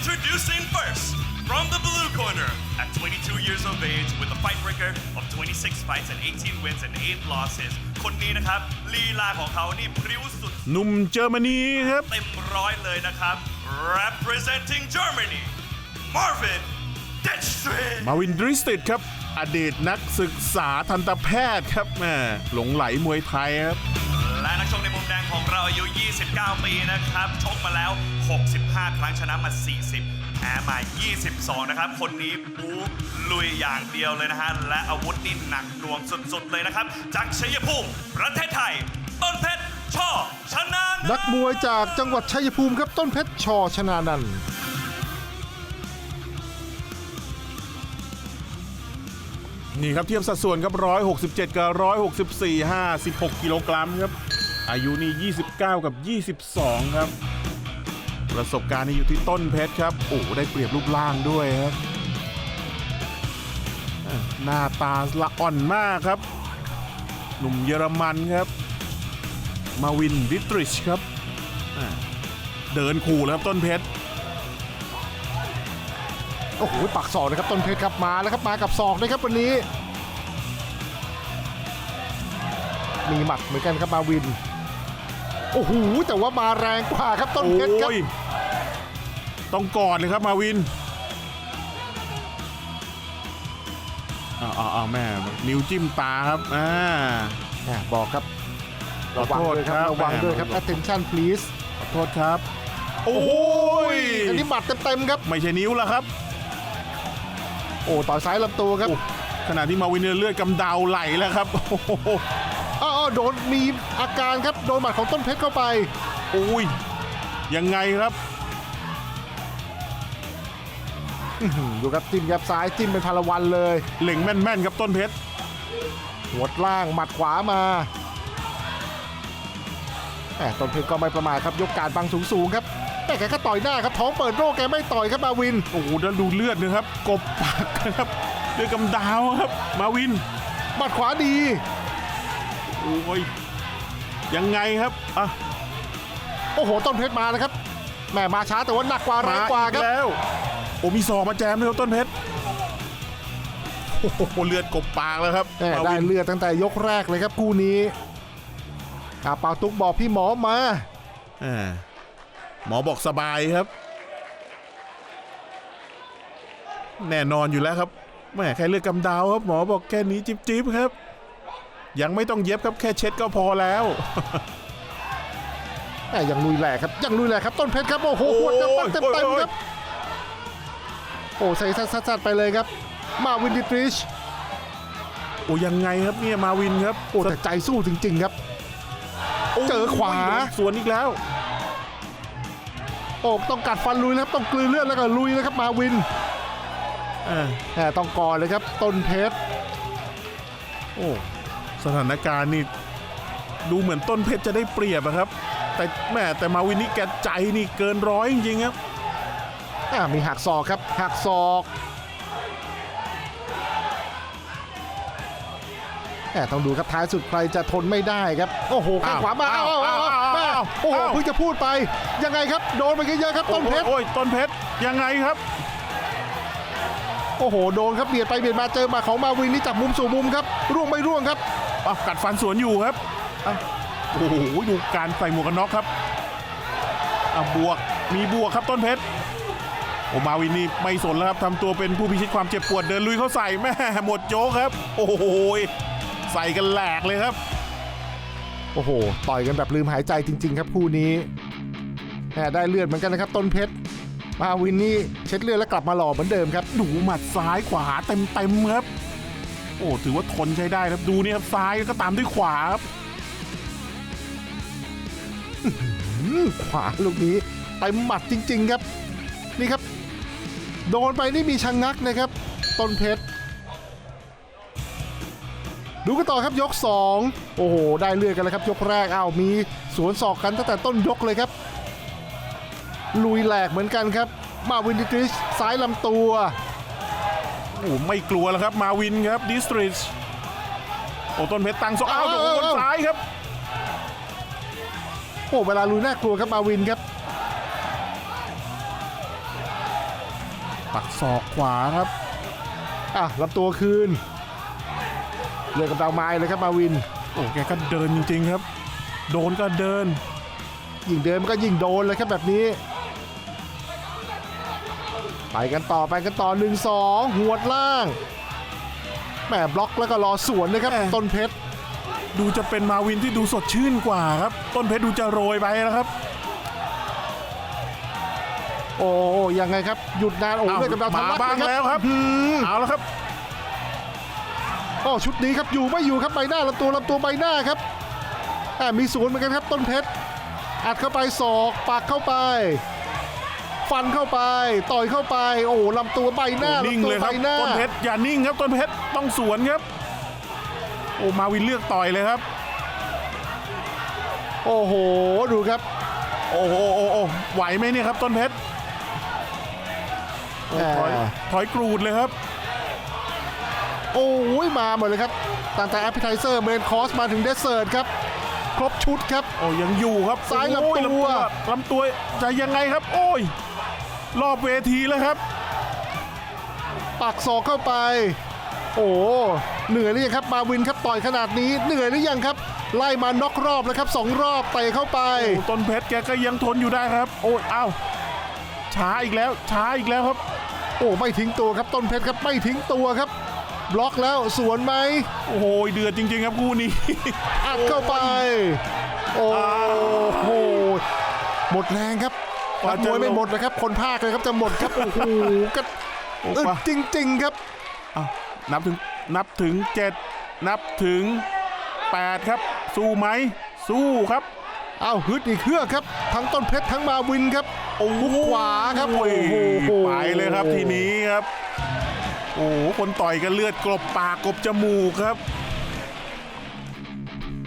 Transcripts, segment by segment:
Introducing first, from the blue corner, at 22 years of age with a fight record of 26 fights and 18 wins and 8 losses คนนี้นะครับลีลาของเขานี่พริ้วสุดหนุ่มเยอรมนีครับ เต็มร้อยเลยนะครับ representing Germany Marvin Detstrid มาวินดริสติดครับ อดีตนักศึกษาทันตแพทย์ครับแหม่หลงไหลมวยไทยครับ และนักชกในมุมแดง ของเราอายุ 29 ปีนะครับ ชกมาแล้ว 65 ครั้งชนะมา 40 แพ้มา 22 นะครับ คนนี้บู๊ลุยอย่างเดียวเลยนะฮะ และอาวุธนี่หนักหน่วงสุดๆ เลยนะครับ จากชัยภูมิประเทศไทย ต้นเพชรช่อชนะนักมวยจากจังหวัดชัยภูมิครับต้นเพชรชอชนานันท์นี่ครับเทียบสัดส่วนครับ 167 กับ 164 56 กิโลกรัมครับ อายุนี่ 29 กับ 22 ครับ ประสบการณ์นี่อยู่ที่ต้นเพชรครับ โอ้ได้เปรียบรูปร่างด้วยครับ หน้าตาละอ่อนมากครับ หนุ่มเยอรมันครับ มาวินดิตริชครับ เดินขู่แล้วครับต้นเพชรโอ้โหปักศอกนะครับต้นเพชรครับมาแล้วครับมากับศอกนะครับวันนี้ มีหมัดเหมือนกันครับมาวิน โอ้โหแต่ว่ามาแรงกว่าครับต้นเพชรครับ โอ้ยต้องกอดเลยครับมาวินอ้าวอ้าวอ้าวแม่นิ้วจิ้มตาครับอ่าอะบอกครับขอระวังโทษด้วยคครัรับบระวังด้วยครับ แหม่ attention please ขอโทษครับ โอ้ยอันนี้หมัดเต็มๆครับ ไม่ใช่นิ้วแล้วครับ โอ้ต่อยซ้ายลำตัวครับโอ้ขณะที่มาวินเลือดกำเดาไหลแล้วครับโอ้โหอ้าว โดนมีอาการครับโดนหมัดของต้นเพชรเข้าไปโอ้ยยังไงครับอื้อหือดูครับจิ้มยับซ้ายจิ้มเป็นพาละวันเลยเหล่งแม่นๆครับต้นเพชรหัวดล่างหมัดขวามาแหมต้นเพชรก็ไม่ประมาทครับยกการบังสูงๆครับแต่แกก็ต่อยหน้าครับท้องเปิดโรคแกไม่ต่อยครับมาวินโอ้โหแล้วดูเลือดนะครับกบปากนะครับเลือดกำเดาวครับมาวินหมัดขวาดี โอ้ยยังไงครับอะโอ้โห ต้นเพชรมาแล้วครับแหมมาช้าแต่ว่าหนักกว่าแรงกว่าครับ แล้ว โอ้มีศอกมาแจมด้วยครับต้นเพชรโอ้โหเลือดกบปากแล้วครับแหมมาได้วินเลือดตั้งแต่ยกแรกเลยครับคู่นี้อาเปาตุกบอกพี่หมอมา อ่าหมอบอกสบายครับ แน่นอนอยู่แล้วครับแหม่แค่เลือดกำเดาวครับ หมอบอกแค่นี้จิ๊บจิ๊บครับ ยังไม่ต้องเย็บครับแค่เช็ดก็พอแล้วแหมยังลุยแหลกครับยังลุยแหลกครับต้นเพชรครับโอ้โหหัวจะปักเต็มโอ้เต็มยครับโอ้ใส่ซัดๆๆไปเลยครับ มาวินดิทริชโอ้ยังไงครับเนี่ยมาวินครับโอ้แต่ใจสู้จริง ๆ ครับ เจอขวาโยสวนอีกแล้วโอ้ต้องกัดฟันลุยแล้วครับต้องกลืนเลือดแล้วก็ลุยนะครับมาวินอ่าแหมต้องก่อนเลยครับต้นเพชรโอ้ สถานการณ์นี่ดูเหมือนต้นเพชรจะได้เปรียบอะครับ แต่แม่แต่มาวินนี่แกใจนี่เกินร้อยจริงๆครับอ่ามีหักศอกครับหักศอกแหมต้องดูครับท้ายสุดใครจะทนไม่ได้ครับ โอ้โหแข้งขวามาอ้าอ้าววอ้าวอ้าวอ้าวแม่อ้าวโอ้โหอ้าวเพิ่งจะพูดไป ยังไงครับโดนไปเยอะๆครับต้นเพชรโอ้ยต้นเพชรยังไงครับ โอ้โหโดนครับเบียดไปเบียดมาเจอหมาของมาวินนี่จับมุมสู่มุมครับร่วงไม่ร่วงครับ อะกัดฟันสวนอยู่ครับอะโอ้โหดูการใส่หมวกกันน็อกครับอะบวกมีบวกครับต้นเพชรโอมาวินนี่ไม่สนแล้วครับทำตัวเป็นผู้พิชิตความเจ็บปวดเดินลุยเข้าใส่แม่หมดโจ๊กครับ โอ้โหใส่กันแหลกเลยครับ โอ้โห ต่อยกันแบบลืมหายใจจริง ๆ ครับคู่นี้แหมได้เลือดเหมือนกันนะครับ ต้นเพชรมาวินนี่เช็ดเลือดแล้วกลับมาหล่อเหมือนเดิมครับ ดูหมัดซ้ายขวาเต็มเต็มๆครับ โอ้ถือว่าทนใช้ได้ครับดูนี่ครับซ้ายก็ตามด้วยขวาครับขวาลูกนี้เต็มหมัดจริง ๆ ครับ นี่ครับ โดนไปนี่มีชะงงักนะครับ ต้นเพชร ดูกันต่อครับยก 2 โอ้โห ได้เลือดกันแล้วครับ ยกแรกอ้าวมีสวนศอกกันตั้งแต่ต้นยกเลยครับ ลุยแหลกเหมือนกันครับ มาวินดิทริชซ้ายลำตัว โอ้ไม่กลัวแล้วครับ มาวินครับดิสตริชโอ้ต้นเพชรตังสองอ้าวเอาโดนเอาซ้ายครับ โอ้เวลาลุยน่ากลัวครับมาวินครับปักศอกขวาครับอะรับตัวคืนเลือกกับดาวไม้เลยครับมาวิน โอ้แกก็เดินจริงๆครับ โดนก็เดิน ยิ่งเดินมันก็ยิ่งโดนเลยครับแบบนี้ ไปกันต่อไปกันต่อ 1 2 หัวดล่างแหมบล็อกแล้วก็รอสวนนะครับ แหม่ ต้นเพชรดูจะเป็นมาวินที่ดูสดชื่นกว่าครับ ต้นเพชรดูจะโรยไปแล้วครับ โอ้ยังไงครับ หยุดนานโอ้อ้าวเลือกกับดาวมาทำรักบ้างนะแล้วครับหืมเอาแล้วครับโอ้ชุดนี้ครับอยู่ไม่อยู่ครับใบหน้าลำตัวลำตัวใบหน้าครับอ่ามีสวนเหมือนกันครับต้นเพชรอัดเข้าไปศอกปักเข้าไป ฟันเข้าไป ต่อยเข้าไป โอ้ลำตัวใบหน้านิ่งลำตัเลวยคใบรับหน้าต้นเพชรอย่านิ่งครับต้นเพชรต้องสวนครับ โอ้มาวินเลือกต่อยเลยครับ โอ้โหดูครับ โอ้โหโอ้โหไหวไหมเนี่ยครับ ต้นเพชรโอ้ถอยแหมถอยกรูดเลยครับ โอ้ยมาหมดเลยครับตั้งแต่แอปเปิลไทเซอร์เมนคอร์สมาถึงเดสเซอร์ตครับครบชุดครับ โอ้ยังอยู่ครับ ซ้ายโอ้ลำตัวลำตัวจะยังไงครับ โอ้ย รอบเวทีแล้วครับ ปักศอกเข้าไป โอ้เหนื่อยหรือยังครับมาวินครับต่อยขนาดนี้เหนื่อยหรือยังครับ ไล่มาน็อกรอบแล้วครับสองรอบเตะเข้าไปโอ้ต้นเพชรแกก็ยังทนอยู่ได้ครับ โอ้ยเอ้าช้าอีกแล้วช้าอีกแล้วครับ โอ้ไม่ทิ้งตัวครับต้นเพชรครับไม่ทิ้งตัวครับ บล็อกแล้วสวนไหมโอ้โหเดือดจริง ๆ ครับคู่นี้อัดเข้าไป โอ้โหหมดแรงครับ กว่านักจะมวยไม่ลงหมดเลยครับ คนภาคเลยครับจะหมดครับ โอ้โหก็โอ้อึดปะจริง ๆครับเอ้านับถึงนับถึง7นับถึง8ครับ สู้ไหม สู้ครับเอาฮึดอีกเครื่องครับ ทั้งต้นเพชรทั้งมาวินครับโอ้โหขวาครับโอ้โอ้โหไปเลยครับทีนี้ครับ โอ้โหคนต่อยกันเลือดกลบปากกลบจมูกครับ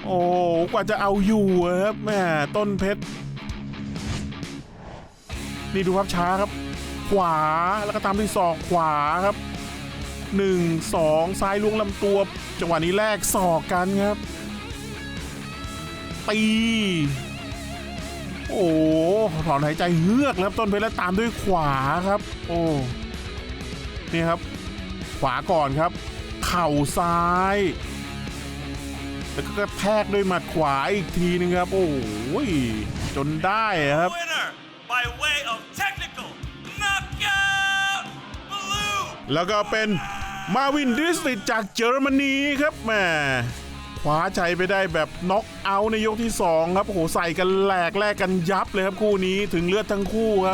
โอ้โหกว่าจะเอาอยู่อะครับแม่ต้นเพชร นี่ดูครับช้าครับ ขวาแล้วก็ตามด้วยศอกขวาครับ1 2ซ้ายล้วงลำตัว จังหวะนี้แลกศอกกันครับตีโอ้ถอนหายใจเฮือกแล้วครับต้นเพชรแล้วตามด้วยขวาครับ โอ้นี่ครับ ขวาก่อนครับ เข่าซ้าย แล้วก็กระแทกด้วยหมัดขวาอีกทีนึงครับ โอ้ยจนได้ครับ Winner by way of technical knockout blue แล้วก็เป็นมาวินดิสติจากเยอรมนีครับแหมคว้าชัยไปได้แบบน็อกเอาท์ในยกที่ 2 ครับโอ้โหใส่กันแหลกแลกกันยับเลยครับคู่นี้ถึงเลือดทั้งคู่ครับ